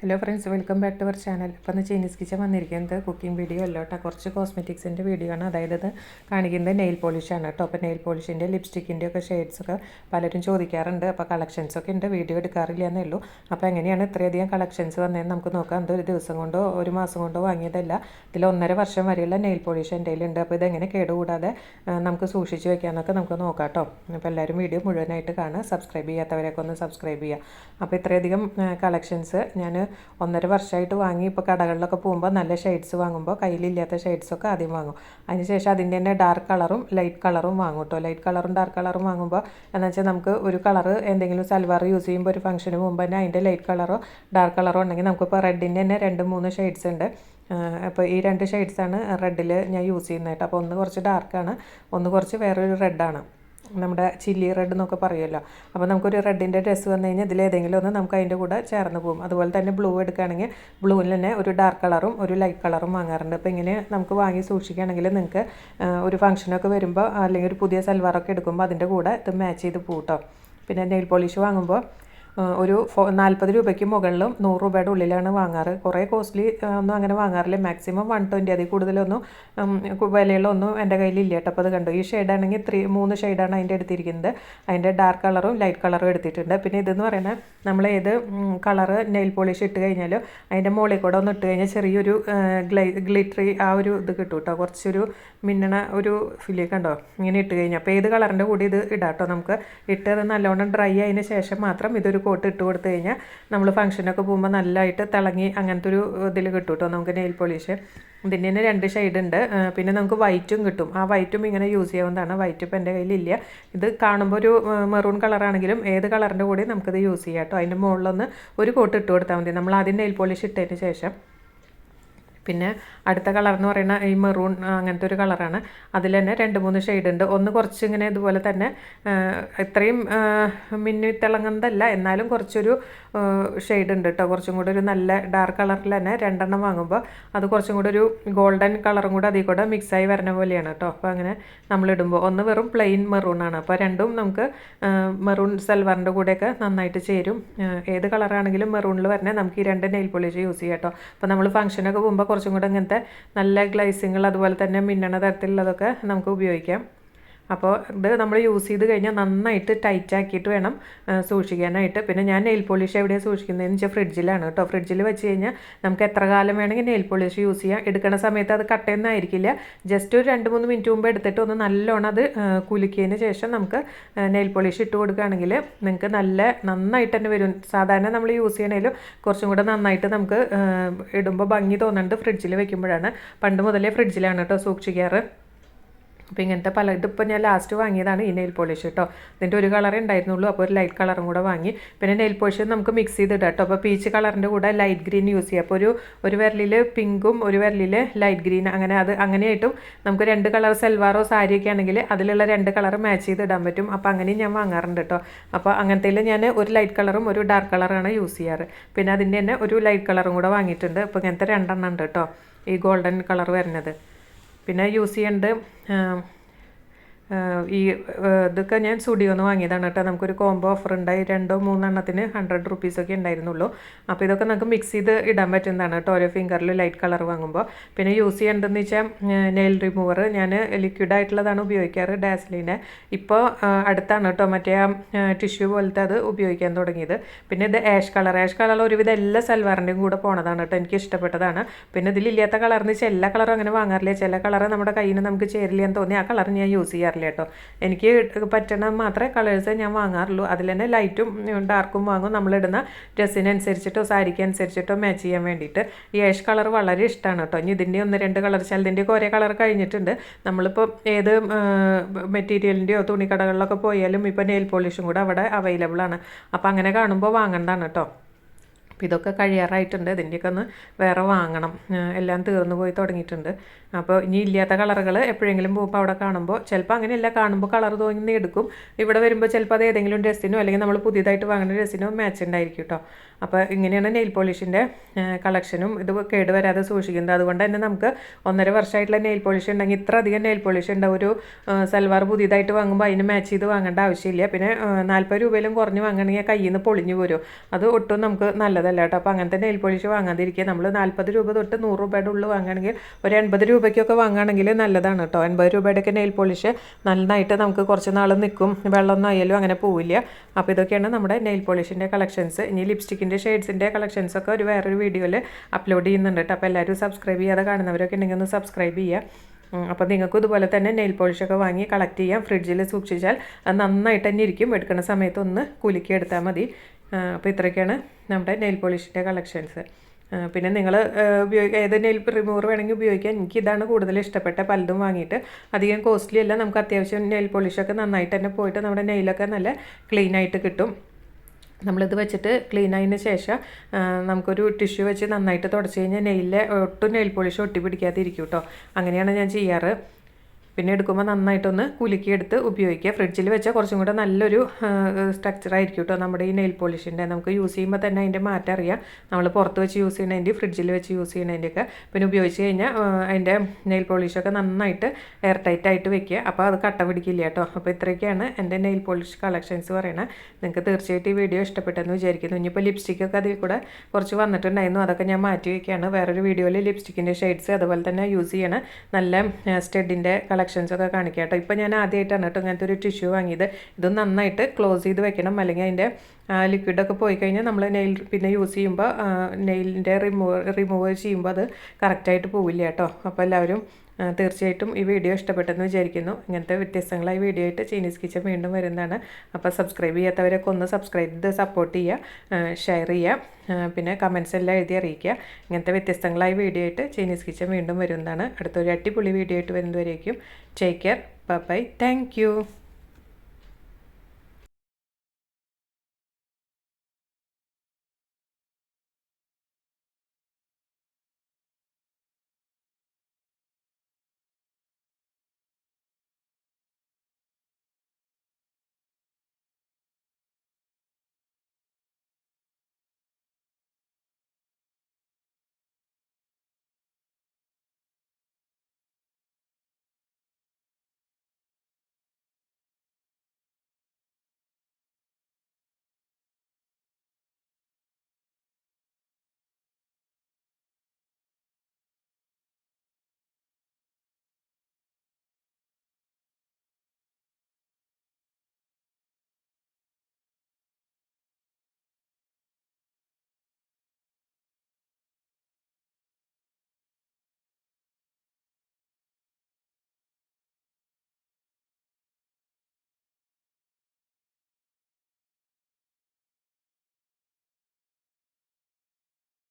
Hello friends welcome back to our channel ഇപ്പോൾ ഇന്ന് Chinese kitchen വന്നിരിക്കുന്നത് കുക്കിംഗ് വീഡിയോ അല്ല കേട്ടോ. കുറച്ച് കോസ്മെറ്റിക്സിന്റെ വീഡിയോ ആണ്. അതായത് ഇത് കാണിക്കുന്നത് നെയിൽ പോളിഷാണ് കേട്ടോ. അപ്പോൾ നെയിൽ പോളിഷിന്റെ ലിപ്സ്റ്റിക്കിന്റെ ഒക്കെ ഷെയ്ഡ്സ് ഒക്കെ പലരും ചോദിക്കാറുണ്ട്. അപ്പോൾ കളക്ഷൻസ് ഒക്കെ ഉണ്ട്. വീഡിയോ എടുക്കാറില്ല എന്നേ ഉള്ളൂ. അപ്പോൾ എങ്ങനെയാണ് ഇത്രയധികം കളക്ഷൻസ് വന്നതെന്ന് നമുക്ക് നോക്കാം. അത് ഒരു ദിവസം കൊണ്ടോ ഒരു മാസം കൊണ്ടോ വാങ്ങിയതല്ല. ഇതിൽ ഒന്നര വർഷം വരെയുള്ള നെയിൽ പോളിഷ് എന്റെ കയ്യിലുണ്ട്. അപ്പോൾ ഇതെങ്ങനെ കേടുകൂടാതെ നമുക്ക് സൂക്ഷിച്ച് വയ്ക്കാമെന്നൊക്കെ നമുക്ക് നോക്കാം കേട്ടോ. അപ്പോൾ എല്ലാവരും വീഡിയോ മുഴുവനായിട്ട് കാണുക. സബ്സ്ക്രൈബ് ചെയ്യാത്തവരെയൊക്കെ ഒന്ന് സബ്സ്ക്രൈബ് ചെയ്യുക. അപ്പോൾ ഇത്രയധികം കളക്ഷൻസ് ഞാൻ ഒന്നര വർഷമായിട്ട് വാങ്ങി. ഇപ്പോൾ കടകളിലൊക്കെ പോകുമ്പോൾ നല്ല ഷെയ്ഡ്സ് വാങ്ങുമ്പോൾ കയ്യിലില്ലാത്ത ഷെയ്ഡ്സൊക്കെ ആദ്യം വാങ്ങും. അതിനുശേഷം അതിന്റെ തന്നെ ഡാർക്ക് കളറും ലൈറ്റ് കളറും വാങ്ങും കേട്ടോ ലൈറ്റ് കളറും ഡാർക്ക് കളറും വാങ്ങുമ്പോൾ എന്ന് വെച്ചാൽ നമുക്ക് ഒരു കളറ് എന്തെങ്കിലും സൽവാർ യൂസ് ചെയ്യുമ്പോൾ ഒരു ഫംഗ്ഷന് മുമ്പ് തന്നെ അതിന്റെ ലൈറ്റ് കളറോ ഡാർക്ക് കളറോ ഉണ്ടെങ്കിൽ നമുക്കിപ്പോൾ റെഡിന്റെ തന്നെ രണ്ട് മൂന്ന് ഷെയ്ഡ്സ് ഉണ്ട്. അപ്പോൾ ഈ രണ്ട് ഷെയ്ഡ്സാണ് റെഡിൽ ഞാൻ യൂസ് ചെയ്യുന്നത് കേട്ടോ അപ്പോൾ ഒന്ന് കുറച്ച് ഡാർക്കാണ് ഒന്ന് കുറച്ച് വേറൊരു റെഡാണ് നമ്മുടെ ചില്ലി റെഡ് എന്നൊക്കെ പറയുമല്ലോ. അപ്പോൾ നമുക്കൊരു റെഡിന്റെ ഡ്രസ്സ് വന്നു കഴിഞ്ഞാൽ ഇതിലേതെങ്കിലും ഒന്ന് നമുക്ക് അതിന്റെ കൂടെ ചേർന്ന് പോകും. അതുപോലെ തന്നെ ബ്ലൂ എടുക്കുകയാണെങ്കിൽ ബ്ലൂവിൽ തന്നെ ഒരു ഡാർക്ക് കളറും ഒരു ലൈറ്റ് കളറും വാങ്ങാറുണ്ട്. അപ്പോൾ ഇങ്ങനെ നമുക്ക് വാങ്ങി സൂക്ഷിക്കുകയാണെങ്കിൽ നിങ്ങൾക്ക് ഒരു ഫംഗ്ഷനൊക്കെ വരുമ്പോൾ അല്ലെങ്കിൽ ഒരു പുതിയ സൽവാറൊക്കെ എടുക്കുമ്പോൾ അതിന്റെ കൂടെ ഇത് മാച്ച് ചെയ്ത് പൂട്ടോ പിന്നെ നെയിൽ പോളിഷ് വാങ്ങുമ്പോൾ ഒരു നാൽപ്പത് രൂപയ്ക്ക് മുകളിലും നൂറ് രൂപയുടെ ഉള്ളിലാണ് വാങ്ങാറ്. കുറേ കോസ്റ്റ്ലി ഒന്നും അങ്ങനെ വാങ്ങാറില്ല. മാക്സിമം വൺ ട്വന്റി അതിൽ കൂടുതലൊന്നും വിലയുള്ളൊന്നും എന്റെ കയ്യിലില്ല കേട്ടോ. അപ്പോൾ അത് കണ്ടു. ഈ ഷെയ്ഡാണെങ്കിൽ ത്രീ മൂന്ന് ഷെയ്ഡാണ് അതിന്റെ എടുത്തിരിക്കുന്നത്. അതിന്റെ ഡാർക്ക് കളറും ലൈറ്റ് കളറും എടുത്തിട്ടുണ്ട്. പിന്നെ ഇതെന്ന് പറയുന്നത് നമ്മൾ ഏത് കളറ് നെയിൽ പോളിഷ് ഇട്ട് കഴിഞ്ഞാലും അതിന്റെ മുകളിൽ കൂടെ ഒന്ന് ഇട്ട് കഴിഞ്ഞാൽ ചെറിയൊരു ഗ്ലൈ ഗ്ലിറ്ററി ആ ഒരു ഇത് കിട്ടും കേട്ടോ. കുറച്ചൊരു മിന്നണ ഒരു ഫില്ല് കണ്ടോ ഇങ്ങനെ ഇട്ട് കഴിഞ്ഞാൽ. അപ്പോൾ ഏത് കളറിന്റെ കൂടി ഇത് ഇടാം കേട്ടോ നമുക്ക്. ഇട്ട് അത് നല്ലോണം ഡ്രൈ ആയതിന് ശേഷം മാത്രം ഇതൊരു കോട്ട് ഇട്ട് കൊടുത്തു കഴിഞ്ഞാൽ നമ്മൾ ഫംഗ്ഷനൊക്കെ പോകുമ്പോൾ നല്ലതായിട്ട് തിളങ്ങി അങ്ങനത്തെ ഒരു ഇതിൽ കിട്ടും കേട്ടോ. നമുക്ക് നെയിൽ പോളിഷ് ഇതിന്റെ തന്നെ രണ്ട് ഷെയ്ഡ് ഉണ്ട്. പിന്നെ നമുക്ക് വൈറ്റും കിട്ടും. ആ വൈറ്റും ഇങ്ങനെ യൂസ് ചെയ്യാവുന്നതാണ്. വൈറ്റ് ഇപ്പം എന്റെ കയ്യിലില്ല ഇത് കാണുമ്പോൾ ഒരു മെറൂൺ കളറാണെങ്കിലും ഏത് കളറിന്റെ കൂടെയും നമുക്കിത് യൂസ് ചെയ്യാം കേട്ടോ. അതിന്റെ മുകളിലൊന്ന് ഒരു കോട്ട് ഇട്ട് കൊടുത്താൽ മതി. നമ്മൾ ആദ്യം നെയിൽ പോളിഷ് ഇട്ടതിന് ശേഷം പിന്നെ അടുത്ത കളർ എന്ന് പറയുന്ന ഈ മെറൂൺ അങ്ങനത്തെ ഒരു കളറാണ് അതിൽ തന്നെ രണ്ട് മൂന്ന് ഷെയ്ഡ് ഉണ്ട്. ഒന്ന് കുറച്ച് ഇങ്ങനെ ഇതുപോലെ തന്നെ ഇത്രയും മിന്നി തിളങ്ങുന്നതല്ല എന്നാലും കുറച്ചൊരു ഷെയ്ഡ് ഉണ്ട് കേട്ടോ കുറച്ചും കൂടെ ഒരു നല്ല ഡാർക്ക് കളറിൽ തന്നെ രണ്ടെണ്ണം വാങ്ങുമ്പോൾ അത് കുറച്ചും കൂടെ ഒരു ഗോൾഡൻ കളറും കൂടെ അതിൽ കൂടെ മിക്സായി വരുന്ന പോലെയാണ് കേട്ടോ അപ്പോൾ അങ്ങനെ നമ്മൾ ഇടുമ്പോൾ ഒന്ന് വെറും പ്ലെയിൻ മെറൂൺ ആണ്. അപ്പോൾ രണ്ടും നമുക്ക് മെറൂൺ സൽവാറിന്റെ കൂടെയൊക്കെ നന്നായിട്ട് ചേരും. ഏത് കളറാണെങ്കിലും മെറൂണിൽ വരണേ നമുക്ക് ഈ രണ്ട് നെയിൽ പോളിഷ് യൂസ് ചെയ്യാം കേട്ടോ അപ്പോൾ നമ്മൾ ഫംഗ്ഷനൊക്കെ പോകുമ്പോൾ കുറച്ചും കൂടെ ഇങ്ങനത്തെ നല്ല ഗ്ലൈസിങ്ങൾ അതുപോലെ തന്നെ മിന്നണ തരത്തിലുള്ളതൊക്കെ നമുക്ക് ഉപയോഗിക്കാം. അപ്പോൾ ഇത് നമ്മൾ യൂസ് ചെയ്ത് കഴിഞ്ഞാൽ നന്നായിട്ട് ടൈറ്റ് ആക്കിയിട്ട് വേണം സൂക്ഷിക്കാനായിട്ട്. പിന്നെ ഞാൻ നെയിൽ പോളിഷ് എവിടെയാണ് സൂക്ഷിക്കുന്നതെന്ന് വെച്ചാൽ ഫ്രിഡ്ജിലാണ് കേട്ടോ. ഫ്രിഡ്ജിൽ വെച്ച് കഴിഞ്ഞാൽ നമുക്ക് എത്ര കാലം വേണമെങ്കിൽ നെയിൽ പോളിഷ് യൂസ് ചെയ്യാം. എടുക്കുന്ന സമയത്ത് അത് കട്ടയൊന്നും ആയിരിക്കില്ല. ജസ്റ്റ് ഒരു രണ്ട് മൂന്ന് മിനിറ്റ് മുമ്പ് എടുത്തിട്ട് ഒന്ന് നല്ലോണം അത് കുലുക്കിയതിന് ശേഷം നമുക്ക് നെയിൽ പോളിഷ് ഇട്ട് കൊടുക്കുകയാണെങ്കിൽ നിങ്ങൾക്ക് നല്ല നന്നായിട്ട് തന്നെ വരും. സാധാരണ നമ്മൾ യൂസ് ചെയ്യണേലും കുറച്ചും കൂടെ നന്നായിട്ട് നമുക്ക് ഇടുമ്പോൾ ഭംഗി തോന്നുന്നുണ്ട് ഫ്രിഡ്ജിൽ വെക്കുമ്പോഴാണ്. പണ്ട് മുതലേ ഫ്രിഡ്ജിലാണ് കേട്ടോ സൂക്ഷിക്കാറ്. അപ്പോൾ ഇങ്ങനത്തെ പല ഇതിപ്പോൾ ഞാൻ ലാസ്റ്റ് വാങ്ങിയതാണ് ഈ നെയിൽ പോളിഷ് കേട്ടോ ഇതിന്റെ ഒരു കളറേ ഉണ്ടായിരുന്നുള്ളൂ അപ്പോൾ ഒരു ലൈറ്റ് കളറും കൂടെ വാങ്ങി. പിന്നെ നെയിൽ പോളിഷ് നമുക്ക് മിക്സ് ചെയ്തിടാം കേട്ടോ അപ്പോൾ പീച്ച് കളറിന്റെ കൂടെ ലൈറ്റ് ഗ്രീൻ യൂസ് ചെയ്യാം. അപ്പോൾ ഒരു ഒരു വിരലിൽ പിങ്കും ഒരു വിരലിൽ ലൈറ്റ് ഗ്രീൻ അങ്ങനെ അത് അങ്ങനെയായിട്ടും നമുക്ക് രണ്ട് കളർ സെൽവാറോ സാരിയൊക്കെ ആണെങ്കിൽ അതിലുള്ള രണ്ട് കളർ മാച്ച് ചെയ്ത് ഇടാൻ പറ്റും. അപ്പോൾ അങ്ങനെയും ഞാൻ വാങ്ങാറുണ്ട് കേട്ടോ അപ്പോൾ അങ്ങനത്തേൽ ഞാൻ ഒരു ലൈറ്റ് കളറും ഒരു ഡാർക്ക് കളറാണ് യൂസ് ചെയ്യാറ്. പിന്നെ അതിന്റെ തന്നെ ഒരു ലൈറ്റ് കളറും കൂടെ വാങ്ങിയിട്ടുണ്ട്. അപ്പോൾ ഇങ്ങനത്തെ രണ്ടെണ്ണം ഉണ്ട് കേട്ടോ ഈ ഗോൾഡൻ കളർ വരുന്നത്. പിന്നെ യൂസ് ചെയ്യേണ്ടത് ഈ ഇതൊക്കെ ഞാൻ സ്റ്റുഡിയോന്ന് വാങ്ങിയതാണ് കേട്ടോ. നമുക്കൊരു കോംബോ ഓഫർ ഉണ്ടായി. രണ്ടോ മൂന്നെണ്ണത്തിന് ഹൺഡ്രഡ് റുപ്പീസൊക്കെ ഉണ്ടായിരുന്നുള്ളൂ. അപ്പോൾ ഇതൊക്കെ നമുക്ക് മിക്സ് ചെയ്ത് ഇടാൻ പറ്റുന്നതാണ് കേട്ടോ. ഓരോ ഫിംഗറിൽ ലൈറ്റ് കളർ വാങ്ങുമ്പോൾ പിന്നെ യൂസ് ചെയ്യേണ്ടതെന്ന് വെച്ചാൽ നെയിൽ റിമൂവർ ഞാൻ ലിക്വിഡ് ആയിട്ടുള്ളതാണ് ഉപയോഗിക്കാറ് ഡാസ്ലിനെ ഇപ്പോൾ അടുത്താണ് കേട്ടോ മറ്റേ ആ ടിഷ്യൂ പോലത്തെ അത് ഉപയോഗിക്കാൻ തുടങ്ങിയത്. പിന്നെ ഇത് ആഷ് കളർ ആഷ് കളർ ഒരുവിധം എല്ലാ സൽവാറിന്റെയും കൂടെ പോണതാണ് കേട്ടോ. എനിക്ക് ഇഷ്ടപ്പെട്ടതാണ്. പിന്നെ ഇതിലില്ലാത്ത കളറിന് വെച്ചാൽ എല്ലാ കളറും അങ്ങനെ വാങ്ങാറില്ല. ചില കളർ നമ്മുടെ കയ്യിൽ നിന്ന് നമുക്ക് ചേരില്ല എന്ന് തോന്നി ആ കളർ ഞാൻ യൂസ് ചെയ്യാറില്ല. കേട്ടോ. എനിക്ക് പറ്റണ മാത്രമേ കളേഴ്സ് ഞാൻ വാങ്ങാറുള്ളൂ. അതിൽ തന്നെ ലൈറ്റും ഡാർക്കും വാങ്ങും. നമ്മളിടുന്ന ഡ്രസ്സിനനുസരിച്ചിട്ടോ സാരിക്ക് അനുസരിച്ചിട്ടോ മാച്ച് ചെയ്യാൻ വേണ്ടിയിട്ട്. ഈ ഏഷ് കളർ വളരെ ഇഷ്ടമാണ് കേട്ടോ. ഇനി ഇതിന്റെ ഒന്ന് രണ്ട് കളർ ചിലതിന്റെയൊക്കെ ഒരേ കളർ കഴിഞ്ഞിട്ടുണ്ട്. നമ്മളിപ്പോൾ ഏത് മെറ്റീരിയലിന്റെയോ തുണിക്കടകളിലൊക്കെ പോയാലും ഇപ്പോൾ നെയിൽ പോളിഷും കൂടെ അവിടെ അവൈലബിൾ ആണ്. അപ്പോൾ അങ്ങനെ കാണുമ്പോൾ വാങ്ങേണ്ടതാണ് കേട്ടോ. അപ്പോൾ ഇതൊക്കെ കഴിയാറായിട്ടുണ്ട്. ഇതിന്റെയൊക്കെ ഒന്ന് വേറെ വാങ്ങണം. എല്ലാം തീർന്നു പോയി തുടങ്ങിയിട്ടുണ്ട്. അപ്പോൾ ഇനി ഇല്ലാത്ത കളറുകൾ എപ്പോഴെങ്കിലും പോകുമ്പോൾ അവിടെ കാണുമ്പോൾ ചിലപ്പോൾ അങ്ങനെയല്ല കാണുമ്പോൾ കളർ തോന്നി എടുക്കും. ഇവിടെ വരുമ്പോൾ ചിലപ്പോൾ അത് ഏതെങ്കിലും ഡ്രസ്സിനോ അല്ലെങ്കിൽ നമ്മൾ പുതിയതായിട്ട് വാങ്ങുന്ന ഡ്രസ്സിനോ മാച്ച് ഉണ്ടായിരിക്കും കേട്ടോ അപ്പോൾ ഇങ്ങനെയാണ് നെയിൽ പോളിഷിന്റെ കളക്ഷനും ഇത് കേട് വരാതെ സൂക്ഷിക്കുന്നത്. അതുകൊണ്ട് തന്നെ നമുക്ക് ഒന്നര വർഷമായിട്ടുള്ള നെയിൽ പോളിഷ് ഉണ്ടെങ്കിൽ ഇത്ര അധികം നെയിൽ പോളിഷ് ഉണ്ടാവും ഒരു സൽവാർ പുതിയതായിട്ട് വാങ്ങുമ്പോൾ അതിന് മാച്ച് ചെയ്ത് വാങ്ങേണ്ട ആവശ്യമില്ല. പിന്നെ നാൽപ്പത് രൂപയിലും കുറഞ്ഞ് വാങ്ങണമെങ്കിൽ കയ്യിൽ നിന്ന് പൊളിഞ്ഞു പോരും. അത് ഒട്ടും നമുക്ക് നല്ലതല്ല. നല്ലതല്ല കേട്ടോ. അപ്പോൾ അങ്ങനത്തെ നെയിൽ പോളിഷ് വാങ്ങാതിരിക്കുക. നമ്മൾ നാൽപ്പത് രൂപ തൊട്ട് നൂറ് രൂപയുടെ ഉള്ളിൽ വാങ്ങുകയാണെങ്കിൽ ഒരു എൺപത് രൂപയ്ക്കൊക്കെ വാങ്ങുകയാണെങ്കിൽ നല്ലതാണ് കേട്ടോ. എൺപത് രൂപയുടെയൊക്കെ നെയിൽ പോളിഷ് നന്നായിട്ട് നമുക്ക് കുറച്ച് നാൾ നിൽക്കും. വെള്ളമൊന്നും ആയാലും അങ്ങനെ പോവില്ല. അപ്പോൾ ഇതൊക്കെയാണ് നമ്മുടെ നെയിൽ പോളിഷിന്റെ കളക്ഷൻസ് ഇനി ലിപ്സ്റ്റിക്കിന്റെ ഷെയ്ഡ്സിന്റെ കളക്ഷൻസൊക്കെ ഒരു വേറൊരു വീഡിയോയിൽ അപ്ലോഡ് ചെയ്യുന്നുണ്ട് കേട്ടോ. അപ്പോൾ എല്ലാവരും സബ്സ്ക്രൈബ് ചെയ്യാതെ കാണുന്നവരൊക്കെ ഉണ്ടെങ്കിൽ ഒന്ന് സബ്സ്ക്രൈബ് ചെയ്യുക. അപ്പോൾ നിങ്ങൾക്കും ഇതുപോലെ തന്നെ നെയിൽ പോളിഷൊക്കെ വാങ്ങി കളക്ട് ചെയ്യാം. ഫ്രിഡ്ജിൽ സൂക്ഷിച്ചാൽ നന്നായിട്ട് തന്നെ ഇരിക്കും. എടുക്കുന്ന സമയത്ത് ഒന്ന് കുലുക്കി മതി. അപ്പോൾ ഇത്രയൊക്കെയാണ് നമ്മുടെ നെയിൽ പോളിഷിന്റെ കളക്ഷൻസ് പിന്നെ നിങ്ങൾ ഉപയോഗിക്കുക ഏത് നെയിൽ റിമൂവർ വേണമെങ്കിൽ ഉപയോഗിക്കാം. എനിക്ക് ഇതാണ് കൂടുതൽ ഇഷ്ടപ്പെട്ട. പലതും വാങ്ങിയിട്ട് അധികം കോസ്റ്റ്ലി അല്ല. നമുക്ക് അത്യാവശ്യം നെയിൽ പോളിഷൊക്കെ നന്നായിട്ട് തന്നെ പോയിട്ട് നമ്മുടെ നെയിലൊക്കെ നല്ല ക്ലീൻ ആയിട്ട് കിട്ടും. നമ്മളിത് വെച്ചിട്ട് ക്ലീൻ ആയതിന് ശേഷം നമുക്കൊരു ടിഷ്യൂ വെച്ച് നന്നായിട്ട് തുടച്ച് കഴിഞ്ഞാൽ നെയിലെ ഒട്ടും നെയിൽ പോളിഷ് ഒട്ടി പിടിക്കാതെ ഇരിക്കും കേട്ടോ അങ്ങനെയാണ് ഞാൻ ചെയ്യാറ്. പിന്നെ എടുക്കുമ്പോൾ നന്നായിട്ടൊന്ന് കുലുക്കിയെടുത്ത് ഉപയോഗിക്കുക. ഫ്രിഡ്ജിൽ വെച്ചാൽ കുറച്ചും കൂടെ നല്ലൊരു സ്ട്രക്ചർ ആയിരിക്കും കേട്ടോ നമ്മുടെ ഈ നെയിൽ പോളിഷിന്റെ നമുക്ക് യൂസ് ചെയ്യുമ്പോൾ തന്നെ അതിന്റെ മാറ്റം അറിയാം. നമ്മൾ പുറത്ത് വെച്ച് യൂസ് ചെയ്യുന്നതിന്റെ ഫ്രിഡ്ജിൽ വെച്ച് യൂസ് ചെയ്യുന്നതിന്റെയൊക്കെ പിന്നെ ഉപയോഗിച്ച് കഴിഞ്ഞാൽ അതിന്റെ നെയിൽ പോളിഷൊക്കെ നന്നായിട്ട് എയർ ടൈറ്റ് ആയിട്ട് വെക്കുക. അപ്പോൾ അത് കട്ട പിടിക്കില്ല കേട്ടോ അപ്പോൾ ഇത്രയൊക്കെയാണ് എന്റെ നെയിൽ പോളിഷ് കളക്ഷൻസ് പറയണത് നിങ്ങൾക്ക് തീർച്ചയായിട്ടും ഈ വീഡിയോ ഇഷ്ടപ്പെട്ടെന്ന് വിചാരിക്കുന്നു. ഇനിയിപ്പോൾ ലിപ്സ്റ്റിക്കൊക്കെ അതിൽ കൂടെ കുറച്ച് വന്നിട്ടുണ്ടായിരുന്നു. അതൊക്കെ ഞാൻ മാറ്റി വയ്ക്കുകയാണ് വേറൊരു വീഡിയോയിൽ ലിപ്സ്റ്റിക്കിന്റെ ഷെയ്ഡ്സ് അതുപോലെ തന്നെ യൂസ് ചെയ്യണം. നല്ല സ്റ്റെഡിന്റെ കളക്ഷൻസ് ഒക്കെ കാണിക്കാം കേട്ടോ ഇപ്പോൾ ഞാൻ ആദ്യമായിട്ടാണ് കേട്ടോ ഇങ്ങനത്തെ ഒരു ടിഷ്യൂ വാങ്ങിയത്. ഇത് നന്നായിട്ട് ക്ലോസ് ചെയ്ത് വെക്കണം. അല്ലെങ്കിൽ അതിന്റെ ലിക്വിഡൊക്കെ പോയി കഴിഞ്ഞാൽ നമ്മൾ നെയിൽ പിന്നെ യൂസ് ചെയ്യുമ്പോൾ നെയിലിന്റെ റിമൂവ് റിമൂവ് ചെയ്യുമ്പോൾ അത് കറക്റ്റായിട്ട് പോവില്ല കേട്ടോ. അപ്പോൾ എല്ലാവരും തീർച്ചയായിട്ടും ഈ വീഡിയോ ഇഷ്ടപ്പെട്ടെന്ന് വിചാരിക്കുന്നു. ഇങ്ങനത്തെ വ്യത്യസ്തങ്ങളായ വീഡിയോ ആയിട്ട് ചൈനീസ് കിച്ചൻ വീണ്ടും വരുന്നതാണ്. അപ്പോൾ സബ്സ്ക്രൈബ് ചെയ്യാത്തവരൊക്കെ ഒന്ന് സബ്സ്ക്രൈബ് ചെയ്ത് സപ്പോർട്ട് ചെയ്യുക ഷെയർ ചെയ്യുക പിന്നെ കമൻസ് എല്ലാം എഴുതി അറിയിക്കുക. ഇങ്ങനത്തെ വ്യത്യസ്തങ്ങളായ വീഡിയോ ആയിട്ട് ചൈനീസ് കിച്ചൻ വീണ്ടും വരുന്നതാണ്. അടുത്തൊരു അടിപൊളി വീഡിയോ ആയിട്ട് വരുന്നതുവരേക്കും. Take care bye thank